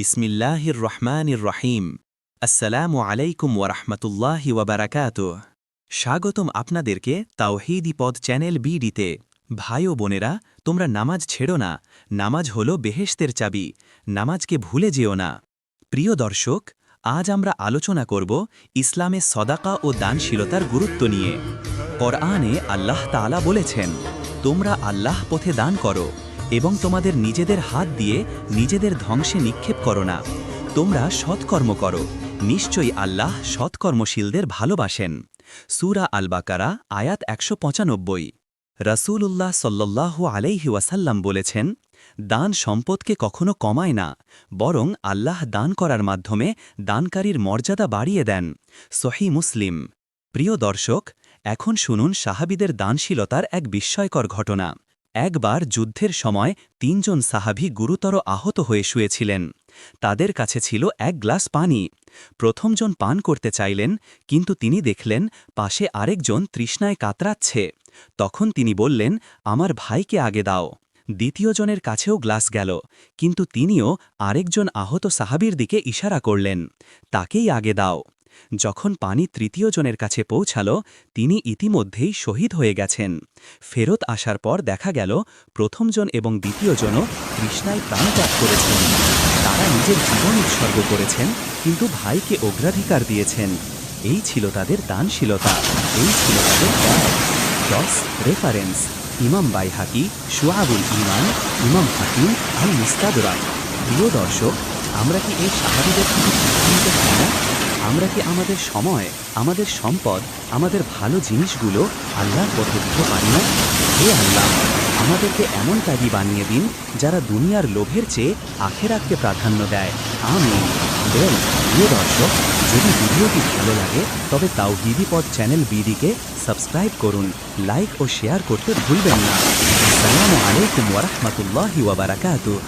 বিসমিল্লাহির রহমানির রহিম। আসসালামু আলাইকুম ওরহমতুল্লাহি ওয়াবারাকাত স্বাগতম আপনাদেরকে তাওহিদি পদ চ্যানেল বিডিতে। ভাই ও বোনেরা, তোমরা নামাজ ছেড়ো না। নামাজ হল বেহেশতের চাবি। নামাজকে ভুলে যেও না। প্রিয় দর্শক, আজ আমরা আলোচনা করব ইসলামে সদাকা ও দানশীলতার গুরুত্ব নিয়ে। কোরআনে আল্লাহ তাআলা বলেছেন, তোমরা আল্লাহ পথে দান করো। এবং তোমাদের নিজেদের হাত দিয়ে নিজেদের ধ্বংসে নিক্ষেপ করো না। তোমরা সৎকর্ম করো। নিশ্চয়ই আল্লাহ সৎকর্মশীলদের ভালোবাসেন। সুরা আল বাকারা আয়াত একশো পঁচানব্বই। রসুল্লাহ সাল্লাল্লাহু আলাইহি ওয়াসাল্লাম বলেছেন, দান সম্পদকে কখনো কমায় না, বরং আল্লাহ দান করার মাধ্যমে দানকারীর মর্যাদা বাড়িয়ে দেন। সহি মুসলিম। প্রিয় দর্শক, এখন শুনুন সাহাবিদের দানশীলতার এক বিস্ময়কর ঘটনা। একবার যুদ্ধের সময় তিনজন সাহাবি গুরুতর আহত হয়ে শুয়েছিলেন। তাদের কাছে ছিল এক গ্লাস পানি। প্রথমজন পান করতে চাইলেন, কিন্তু তিনি দেখলেন পাশে আরেকজন তৃষ্ণায় কাতরাচ্ছে। তখন তিনি বললেন, আমার ভাইকে আগে দাও। দ্বিতীয়জনের কাছেও গ্লাস গেল, কিন্তু তিনিও আরেকজন আহত সাহাবির দিকে ইশারা করলেন, তাকেই আগে দাও। যখন পানি তৃতীয় জনের কাছে পৌঁছাল, তিনি ইতিমধ্যেই শহীদ হয়ে গেছেন। ফেরত আসার পর দেখা গেল প্রথমজন এবং দ্বিতীয়জনও তৃষ্ণায় প্রাণত্যাগ করেছেন। তারা নিজের জীবন উৎসর্গ করেছেন, কিন্তু ভাইকে অগ্রাধিকার দিয়েছেন। এই ছিল তাদের দানশীলতা, এই ছিল তাদের ত্যাগ। দশ রেফারেন্স, ইমাম বাইহাকি সুয়াবুল ইমান ইমাম হাকিম আল মুস্তাদরা প্রিয় দর্শক, আমরা কি এই না আমরা কি আমাদের সময়, আমাদের সম্পদ, আমাদের ভালো জিনিসগুলো আল্লাহর পথে দিতে পারি না? হে আল্লাহ, আমাদেরকে এমন কাজী বানিয়ে দিন যারা দুনিয়ার লোভের চেয়ে আখেরাতকে প্রাধান্য দেয়। আমি বেল প্রিয় দর্শক, যদি ভিডিওটি ভালো লাগে, তবে তাও তাওহিদি পদ চ্যানেল বিডিকে সাবস্ক্রাইব করুন, লাইক ও শেয়ার করতে ভুলবেন না। আসসালামু আলাইকুম ওরহমতুল্লাহি ওয়াবারাকাতুহ